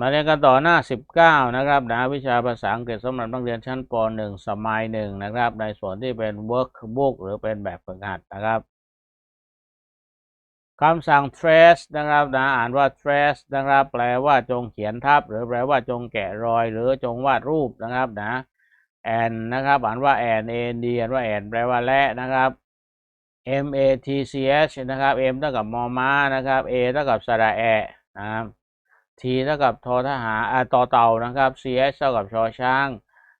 มาเรียนกันต่อหน้า 19 นะครับนะวิชาภาษาอังกฤษสำหรับนักเรียนชั้นป .1 สมัยหนึ่งนะครับ ในส่วนที่เป็น workbook หรือเป็นแบบฝึกหัดนะครับคำสั่ง trace นะครับนะอ่านว่า trace นะครับ แปลว่าจงเขียนทับ หรือแปลว่าจงแกะรอย หรือจงวาดรูปนะครับนะ and นะครับ อ่านว่า and a n d อ่านว่า and แปลว่าและนะครับ m a t c h นะครับ m เท่ากับมอม้านะครับ a เท่ากับสระแอนะครับ t เท่ากับทอทหารอ่าต่อเต่านะครับ ch เท่ากับชอช้าง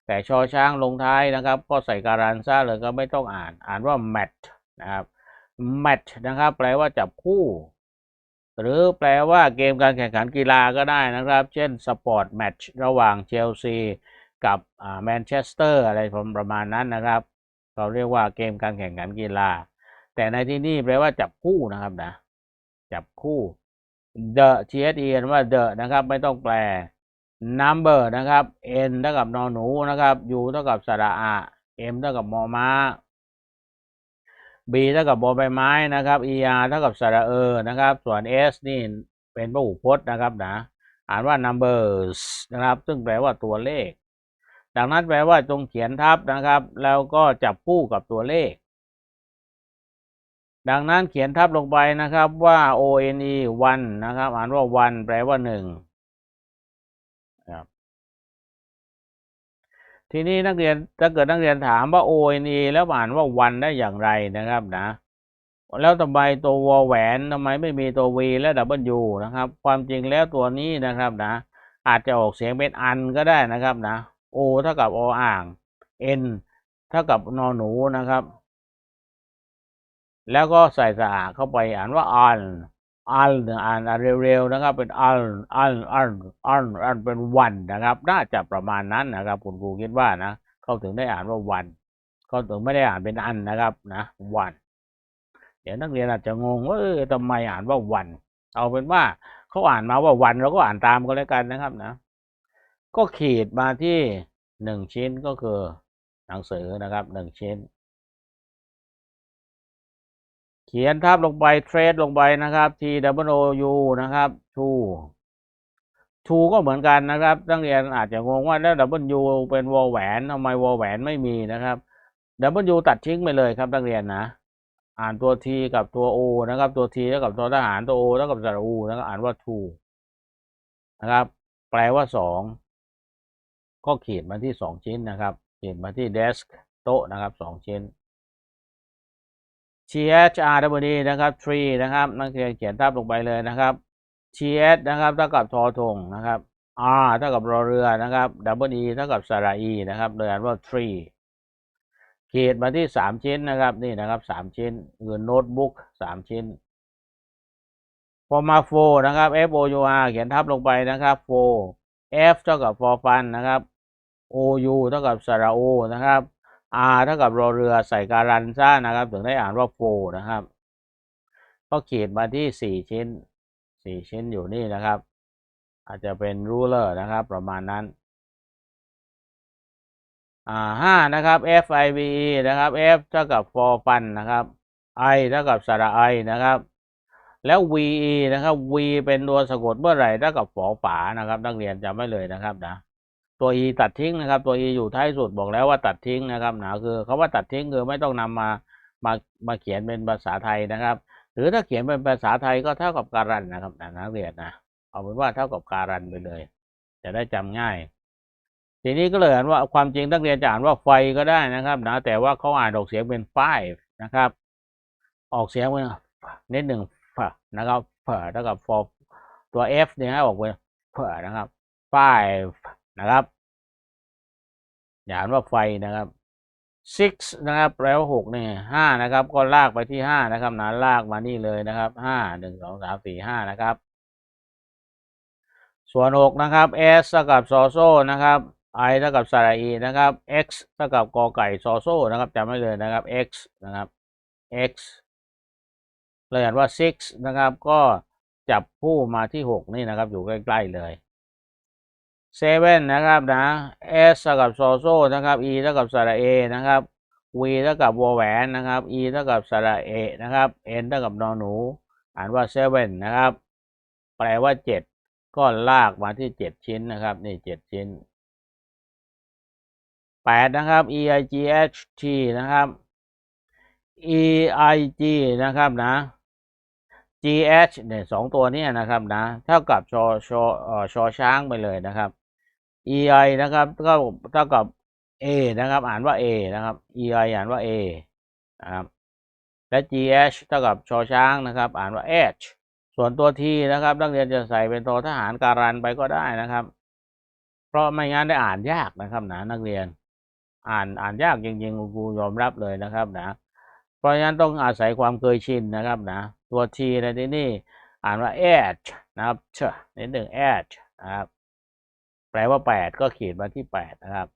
แต่ชอช้างลงท้ายนะครับ ก็ใส่การันซ่าเลยก็ไม่ต้องอ่าน อ่านว่า match นะครับ match นะครับ แปลว่าจับคู่ หรือแปลว่าเกมการแข่งขันกีฬาก็ได้นะครับ เช่นสปอร์ตแมตช์ระหว่างเชลซีกับแมนเชสเตอร์อะไรประมาณนั้นนะครับ เราเรียกว่าเกมการแข่งขันกีฬา แต่ในที่นี่แปลว่าจับคู่นะครับนะ จับคู่ the t h e ว่า the นะครับ ไม่ต้องแปล number นะครับ n เท่ากับนอหนูนะครับ u เท่ากับสระอะ m เท่ากับมอม้า b เท่ากับบอใบไม้นะครับ er เท่ากับสระเออนะครับ ส่วน s นี่เป็นพหูพจน์นะครับนะ อ่านว่า numbers นะครับ ซึ่งแปลว่าตัวเลข ดังนั้นแปลว่าจงเขียนทับนะครับ แล้วก็จับคู่กับตัวเลข ดังนั้นเขียนทับลงไปนะครับว่า o n e one นะครับ อ่านว่า one แปลว่าหนึ่งครับทีนี้นักเรียนถ้าเกิดนักเรียนถามว่า o n e แล้วอ่านว่า one ได้อย่างไรนะครับนะ แล้วทำไมตัววแหวนทำไมไม่มีตัว v และ w นะครับ ความจริงแล้วตัวนี้นะครับนะ อาจจะออกเสียงเป็นอันก็ได้นะครับนะ o เท่ากับออ่าง n เท่ากับนอหนูนะครับ แล้วก็ใส่สระเข้าไปอ่านว่าอันอันอ่านเร็วๆนะครับ เป็นอันอันอันอันอันเป็นวันนะครับ น่าจะประมาณนั้นนะครับ คุณครูคิดว่านะเขาถึงได้อ่านว่าวันเขาถึงไม่ได้อ่านเป็นอันนะครับนะวัน เดี๋ยวนักเรียนอาจจะงงว่าเออทำไมอ่านว่าวัน เอาเป็นว่าเขาอ่านมาว่าวันเราก็อ่านตามก็แล้วกันนะครับนะ ก็ขีดมาที่หนึ่งชิ้นก็คือหนังสือนะครับหนึ่งชิ้น เขียนทับลงไปเทรดลงไปนะครับ T W O U นะครับ to to ก็เหมือนกันนะครับนักเรียนอาจจะงงว่าแล้ว W เป็นวอลแหวนทำไมวอลแหวนไม่มีนะครับ W ตัดทิ้งไปเลยครับนักเรียนนะ อ่านตัว T กับตัว O นะครับ ตัว T เท่ากับตัวทหารตัว O เท่ากับสระอูนะครับอ่านว่า to นะครับ แปลว่าสองก็ขีดมาที่สองชิ้นนะครับขีดมาที่ desk โต๊ะนะครับสองชิ้น t h r w d นะครับ tree นะครับนักเรียนเขียนทับลงไปเลยนะครับ t h นะครับเท่ากับทอทงนะครับ r เท่ากับรอเรือนะครับ w e เท่ากับสระอีนะครับเลยอ่านว่า tree ขีดมาที่สามชิ้นนะครับนี่นะครับสามชิ้นคือโน้ตบุ๊กสามชิ้นพอมาโฟนะครับ f o u r เขียนทับลงไปนะครับ for f เท่ากับ for fun นะครับ o u เท่ากับสระโอนะครับ r เท่ากับรอเรือใส่การันซ่านะครับ ถึงได้อ่านว่า for นะครับ ก็ขีดมาที่สี่ชิ้นสี่ชิ้นอยู่นี่นะครับ อาจจะเป็น ruler นะครับ ประมาณนั้นอ่าห้านะครับ f i v e นะครับ f เท่ากับ for fun นะครับ i เท่ากับสระ i นะครับ แล้ว v e นะครับ v เป็นตัวสะกดเมื่อไหร่เท่ากับฝอฝานะครับ นักเรียนจำไว้เลยนะครับนะ ตัว e ตัดทิ้งนะครับ ตัว e อยู่ท้ายสุดบอกแล้วว่าตัดทิ้งนะครับนะคือคาว่าตัดทิ้งคือไม่ต้องนำมามามาเขียนเป็นภาษาไทยนะครับ หรือถ้าเขียนเป็นภาษาไทยก็เท่ากับการันนะครับนะนักเรียนนะเอาเป็นว่าเท่ากับการันไปเลย จะได้จำง่าย ทีนี้ก็เลยอ่านว่าความจริงนักเรียนจะอ่านว่าไฟก็ได้นะครับนะแต่ว่าเขาอ่านออกเสียงเป็น five นะครับ ออกเสียงเป็นนิดหนึ่งนะครับฝเท่ากับ for ตัว f เนี่ยออกเป็นฝนะครับ five นะครับ อย่าอ่านว่าไฟนะครับ six นะครับแปลว่าหกเนี่ยห้านะครับ ก็ลากไปที่ห้านะครับนะลากมานี่เลยนะครับห้าหนึ่งสองสามสี่ห้านะครับ ส่วนหกนะครับ s เท่ากับซอโซนะครับ i เท่ากับสระอีนะครับ x เท่ากับกอไก่ซอโซนะครับจำไว้เลยนะครับ x นะครับ x เลยอ่านว่า six นะครับ ก็จับคู่มาที่หกนี่นะครับ อยู่ใกล้ ๆ เลย เซเว่นนะครับนะ S เท่ากับโซโซนะครับ E เท่ากับสระเอนะครับ V เท่ากับวอแหวนนะครับ E เท่ากับสระเอนะครับ N เท่ากับนอหนู อ่านว่า seven นนะครับ แปลว่าเจ็ดก็ลากมาที่เจ็ดชิ้นนะครับ นี่เจ็ดชิ้นแปดนะครับ e i g h t นะครับ e i g นะครับนะ g h เนี่ยสองตัวนี้นะครับนะ เท่ากับชอชอชอช้างไปเลยนะครับ e i นะครับก็เท่ากับ a นะครับ อ่านว่า a นะครับ e i อ่านว่า a นะครับและ g h เท่ากับชอช้างนะครับ อ่านว่า h ส่วนตัว t นะครับ นักเรียนจะใส่เป็นตัวทหารการันไปก็ได้นะครับ เพราะไม่งั้นได้อ่านยากนะครับนะนักเรียน อ่านอ่านยากจริงๆครูยอมรับเลยนะครับนะเพราะฉะนั้นต้องอาศัยความเคยชินนะครับนะตัว t ในที่นี่อ่านว่า h นะครับเชนิดหนึ่ง h นะครับ แปลว่า8ก็เขีดมาที่8นะครับ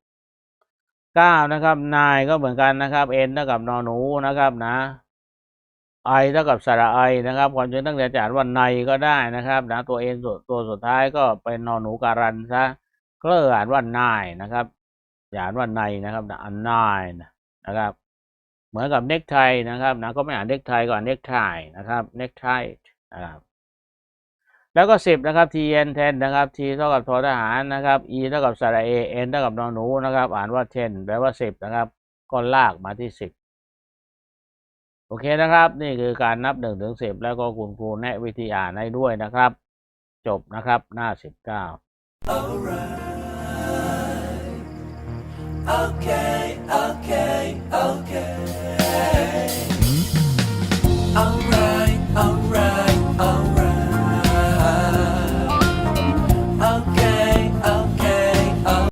9นะครับนายก็เหมือนกันนะครับ n เท่ากับนอหนูนะครับนะ i เท่ากับสระไอนะครับความจริงตั้งแต่จะอ่านว่าในก็ได้นะครับนะตัว n ตัวตัวสุดท้ายก็เป็นนอหนูการันซะก็อ่านว่านายนะครับอย่าอ่านว่าในนะครับนะอันนายนะครับ เหมือนกับเน็กไทนะครับนะก็ไม่อ่านเน็กไทก็อ่านเน็กไทนะครับเน็กไทนะครับ แล้วก็สิบนะครับ tn 10นะครับ t เท่ากับทอทหารนะครับ e เท่ากับสระเอ n เท่ากับนอหนูนะครับ อ่านว่า 10 แปลว่าสิบนะครับ ก็ลากมาที่สิบโอเคนะครับ นี่คือการนับหนึ่งถึงสิบแล้วก็คุณครูแนะวิธีอ่านให้ด้วยนะครับ จบนะครับหน้าสิบเก้า Okay, okay, okay.